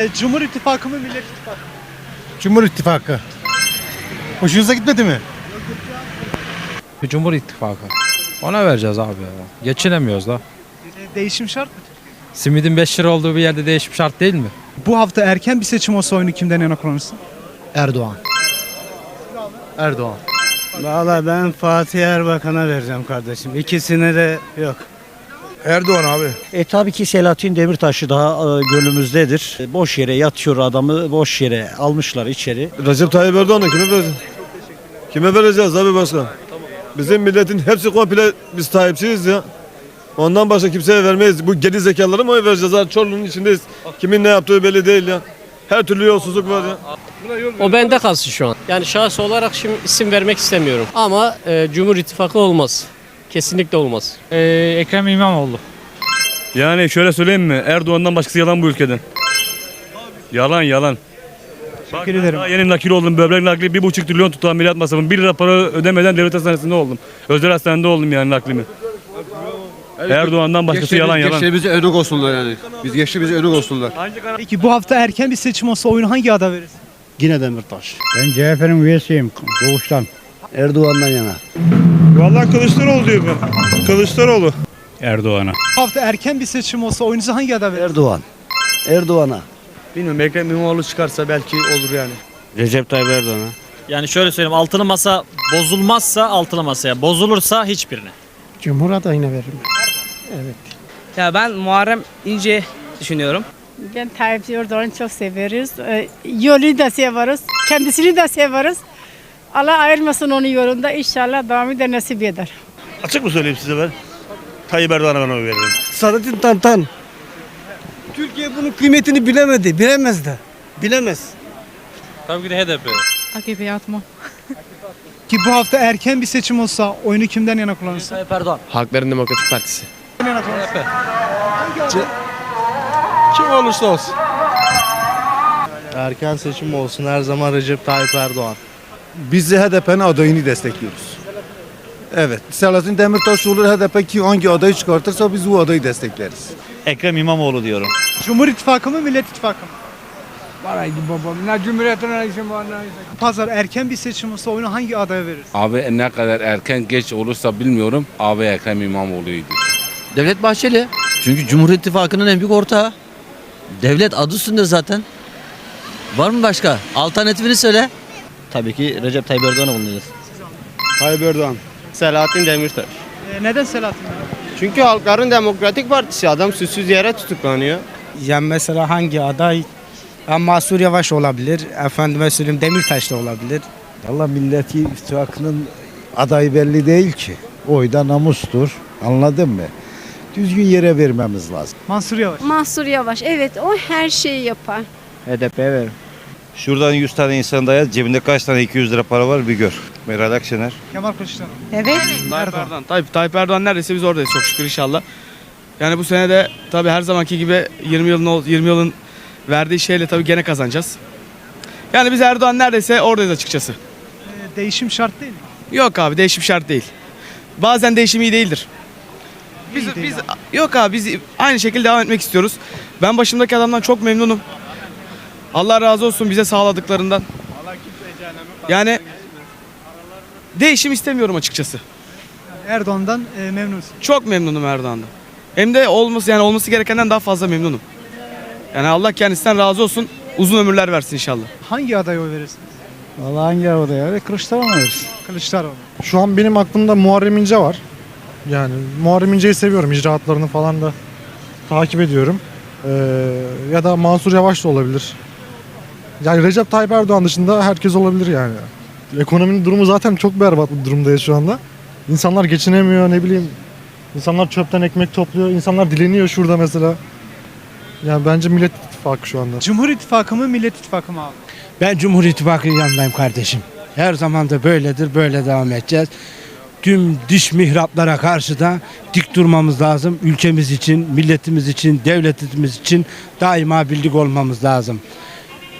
E, Cumhur İttifakı mı Millet İttifakı mı? Cumhur İttifakı. Hoşunuza gitmedi mi? Cumhur İttifakı. Ona vereceğiz abi ya. Geçinemiyoruz da. E, Değişim şart mı? Simidin 5 lira olduğu bir yerde değişim şart değil mi? Bu hafta erken bir seçim olsa oyunu kimden yana kullanırsın? Erdoğan. Erdoğan. Valla ben Fatih Erbakan'a vereceğim kardeşim. İkisine de yok. Erdoğan abi. E tabii ki Selahattin Demirtaş'ı daha e, gönlümüzdedir. E, boş yere yatıyor adamı, boş yere almışlar içeri. Recep Tayyip Erdoğan'a kime vereceğiz? Kime vereceğiz abi başkan? Bizim milletin hepsi komple biz Tayyipçiyiz ya. Ondan başka kimseye vermeyiz. Bu geri zekalara mı oy vereceğiz? Ha, Çorlu'nun içindeyiz. Kimin ne yaptığı belli değil ya. Her türlü yolsuzluk var ya. O bende kalsın şu an. Yani şahıs olarak şimdi isim vermek istemiyorum. Ama e, Cumhur İttifakı olmaz. Kesinlikle olmaz. Ekrem İmamoğlu. Yani şöyle söyleyeyim mi? Erdoğan'dan başkası yalan bu ülkeden. Yalan yalan. Bak, Teşekkür ederim. Daha yeni nakil oldum. Böbrek nakli bir buçuk trilyon tutan ameliyat masrafım. Bir lira para ödemeden devlet hastanesinde oldum. Özel hastanede oldum yani naklimi. Erdoğan'dan başkası yalan yalan. Gençlerimize örnek olsunlar yani. Biz gençlerimize örnek olsunlar. Peki bu hafta erken bir seçim olsa oyunu hangi ada verirsin? Yine Demirtaş. Ben CHP'nin üyesiyim doğuştan. Erdoğan'dan yana. Vallahi Kılıçdaroğlu diyor ben. Kılıçdaroğlu. Erdoğan'a. Bu hafta erken bir seçim olsa oyunuzu hangi ada verirsiniz? Erdoğan. Erdoğan'a. Bilmiyorum Ekrem İmamoğlu çıkarsa belki olur yani. Recep Tayyip Erdoğan'a. Yani şöyle söyleyeyim altılı masa bozulmazsa altılı masaya bozulursa hiçbirine. Cumhur adayına veririm. Ya ben Muharrem İnce düşünüyorum. Ben Tayyip Erdoğan'ı çok severiz. Ee, Yolu da severiz. Kendisini de severiz. Allah ayırmasın onu yolunda. İnşallah devamı da nasip eder. Açık mı söyleyeyim size ben? Tayyip Erdoğan'a ben oy veririm. Saadettin Tantan. Türkiye bunun kıymetini bilemedi. Bilemez de. Bilemez. Tabii ki de HDP. AKP'ye atma. Ki bu hafta erken bir seçim olsa oyunu kimden yana kullanırsın? Halkların Demokratik Partisi. Kimden yana kullanırsın? Kim olursa olsun. Erken seçim olsun her zaman Recep Tayyip Erdoğan. Biz de HDP'nin adayını destekliyoruz. Evet. Selahattin Demirtaş olur HDP ki hangi adayı çıkartırsa biz bu adayı destekleriz. Ekrem İmamoğlu diyorum. Cumhur İttifakı mı Millet İttifakı mı? Pazar erken bir seçim olsa oyunu hangi adaya verirsin? Abi ne kadar erken geç olursa bilmiyorum. Abi Ekrem İmamoğlu'ydu. Devlet Bahçeli. Çünkü Cumhur İttifakı'nın en büyük ortağı. Devlet adı üstünde zaten. Var mı başka? Alternatifini söyle. Tabii ki Recep Tayyip Erdoğan'a bulunacağız. Tayyip Erdoğan. Selahattin Demirtaş. E, neden Selahattin? Çünkü Halkların Demokratik Partisi adam süsüz yere tutuklanıyor. Yani mesela hangi aday? Ha, Mahsur Yavaş olabilir. Efendime söyleyeyim Demirtaş da olabilir. Valla Millet İttifakı'nın adayı belli değil ki. Oyda namustur. Anladın mı? Düzgün yere vermemiz lazım. Mansur Yavaş. Mahsur Yavaş. Evet o her şeyi yapar. HDP'ye verim. Şuradan 100 tane insan dayaz. Cebinde kaç tane 200 lira para var bir gör. Meral Akşener. Kemal Kılıçdaroğlu. Evet. Tayyip Erdoğan. Tayyip, Tayyip Erdoğan neredeyse biz oradayız çok şükür inşallah. Yani bu sene de tabii her zamanki gibi 20 yılın ol- 20 yılın verdiği şeyle tabii gene kazanacağız. Yani biz Erdoğan neredeyse oradayız açıkçası. E, değişim şart değil mi? Yok abi değişim şart değil. Bazen değişim iyi değildir. Biz, İyi değil biz yok abi biz aynı şekilde devam etmek istiyoruz. Ben başımdaki adamdan çok memnunum. Allah razı olsun bize sağladıklarından. Yani değişim istemiyorum açıkçası. Erdoğan'dan e, memnunsun. Çok memnunum Erdoğan'dan. Hem de olması yani olması gerekenden daha fazla memnunum. Yani Allah kendisinden razı olsun. Uzun ömürler versin inşallah. Hangi adaya oy verirsiniz? Valla hangi adaya? Kılıçdaroğlu veririz. Kılıçdaroğlu. Şu an benim aklımda Muharrem İnce var. Yani Muharrem İnce'yi seviyorum. İcraatlarını falan da takip ediyorum. Ee, ya da Mansur Yavaş da olabilir. Yani Recep Tayyip Erdoğan dışında herkes olabilir yani. Ekonominin durumu zaten çok berbat bir durumdayız şu anda. İnsanlar geçinemiyor ne bileyim. İnsanlar çöpten ekmek topluyor. İnsanlar dileniyor şurada mesela. Yani bence Millet İttifakı şu anda. Cumhur İttifakı mı Millet İttifakı mı abi? Ben Cumhur İttifakı'nın yanındayım kardeşim. Her zaman da böyledir, böyle devam edeceğiz. Tüm dış mihraplara karşı da dik durmamız lazım. Ülkemiz için, milletimiz için, devletimiz için daima birlik olmamız lazım.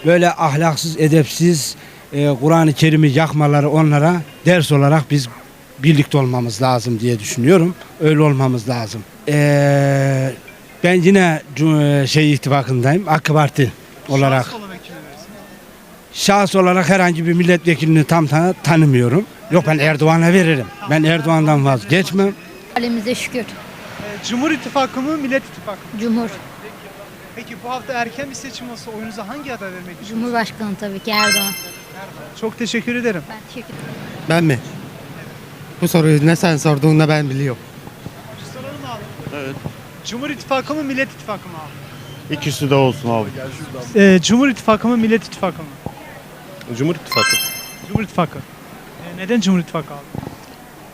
Böyle ahlaksız, edepsiz, e, Kur'an-ı Kerim'i yakmaları onlara ders olarak biz birlikte olmamız lazım diye düşünüyorum. Öyle olmamız lazım. E, ben yine Cum- şey ittifakındayım. AK Parti olarak Şahıs olarak şahıs herhangi bir milletvekilini tam ta- tanımıyorum. Yok ben Erdoğan'a veririm. Ben Erdoğan'dan vazgeçmem. Halimize şükür. Ee, Cumhur İttifakı mı, Millet İttifakı mı? Cumhur. Peki bu hafta erken bir seçim olsa oyunuzu hangi adaya vermek istiyorsunuz? Cumhurbaşkanı tabii ki Erdoğan. Çok teşekkür ederim. Ben teşekkür Ben mi? Bu soruyu ne sen sorduğunda ben biliyorum. Soralım abi. Evet. Cumhur İttifakı mı, Millet İttifakı mı abi? İkisi de olsun abi. Ee, Cumhur İttifakı mı, Millet İttifakı mı? Cumhur İttifakı. Cumhur İttifakı. Ee, neden Cumhur İttifakı abi?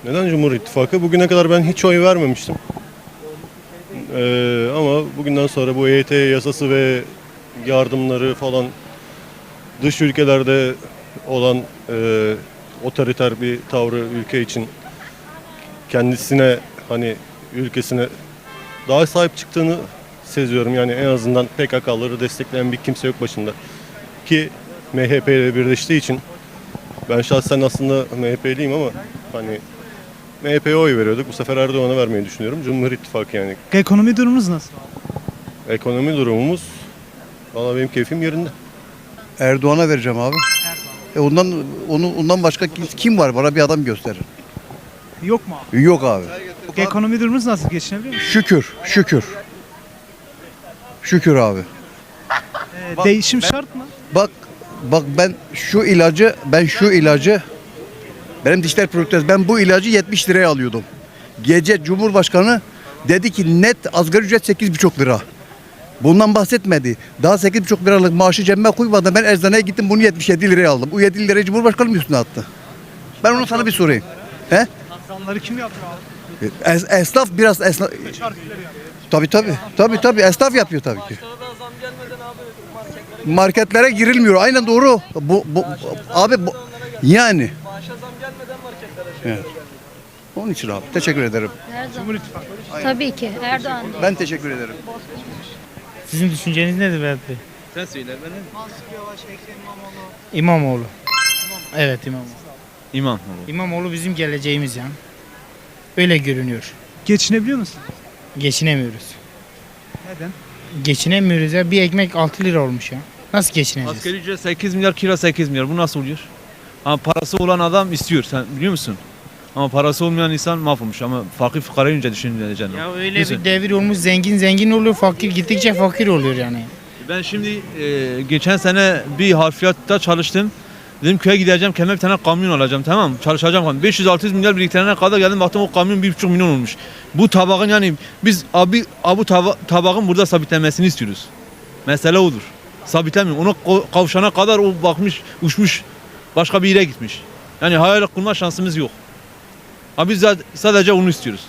Neden Cumhur İttifakı? Bugüne kadar ben hiç oy vermemiştim. Ee, ama bugünden sonra bu EYT yasası ve yardımları falan dış ülkelerde olan e, otoriter bir tavrı ülke için kendisine hani ülkesine daha sahip çıktığını seziyorum. Yani en azından PKK'ları destekleyen bir kimse yok başında. Ki MHP ile birleştiği için ben şahsen aslında MHP'liyim ama hani MHP'ye oy veriyorduk. Bu sefer Erdoğan'a vermeyi düşünüyorum. Cumhur İttifakı yani. Ekonomi durumunuz nasıl? Ekonomi durumumuz valla benim keyfim yerinde. Erdoğan'a vereceğim abi. E ondan onu ondan başka kim, kim var? Bana bir adam gösterin. Yok mu abi? Yok abi. Ekonomi durumunuz nasıl? Geçinebiliyor musunuz? Şükür, şükür. Şükür abi. Ee, değişim şart mı? Bak bak ben şu ilacı ben şu ilacı benim dişler protez ben bu ilacı 70 liraya alıyordum. Gece Cumhurbaşkanı dedi ki net asgari ücret 8,5 lira. Bundan bahsetmedi. Daha 8,5 liralık maaşı cebime koymadan ben eczaneye gittim bunu 77 liraya aldım. Bu 7 lirayı Cumhurbaşkanı mı üstüne attı? Ben onu sana bir sorayım. He? Zamları kim yaptı abi? Es, esnaf biraz esnaf... Tabii tabii. Tabii tabii esnaf yapıyor tabii ki. Marketlere girilmiyor. Aynen doğru. Bu, bu abi bu, yani. Evet. Onun için abi. Teşekkür ederim. Cumhur İttifakı. Tabii ki Erdoğan. Ben teşekkür ederim. Sizin düşünceniz nedir Berat Bey? Sen söyle ben Mansur Yavaş, Ekrem İmamoğlu. İmamoğlu. Evet İmamoğlu. İmam. İmamoğlu bizim geleceğimiz ya. Öyle görünüyor. Geçinebiliyor musun? Geçinemiyoruz. Neden? Geçinemiyoruz ya. Bir ekmek 6 lira olmuş ya. Nasıl geçineceğiz? Asgari ücret 8 milyar, kira 8 milyar. Bu nasıl oluyor? Ama parası olan adam istiyor. Sen biliyor musun? Ama parası olmayan insan mahvolmuş. Ama fakir fukarayı önce düşüneceksin. Ya öyle Lütfen. bir devir olmuş zengin zengin oluyor fakir gittikçe fakir oluyor yani. Ben şimdi e, geçen sene bir harfiyatta çalıştım. Dedim köye gideceğim kendime bir tane kamyon alacağım tamam mı? Çalışacağım kamyon. 500-600 milyar biriktirene kadar geldim baktım o kamyon 1,5 milyon olmuş. Bu tabağın yani biz abi abu taba, tabağın burada sabitlenmesini istiyoruz. Mesele odur. Sabitlemiyor. Ona kavuşana kadar o bakmış uçmuş başka bir yere gitmiş. Yani hayal kurma şansımız yok. Abi biz sadece onu istiyoruz.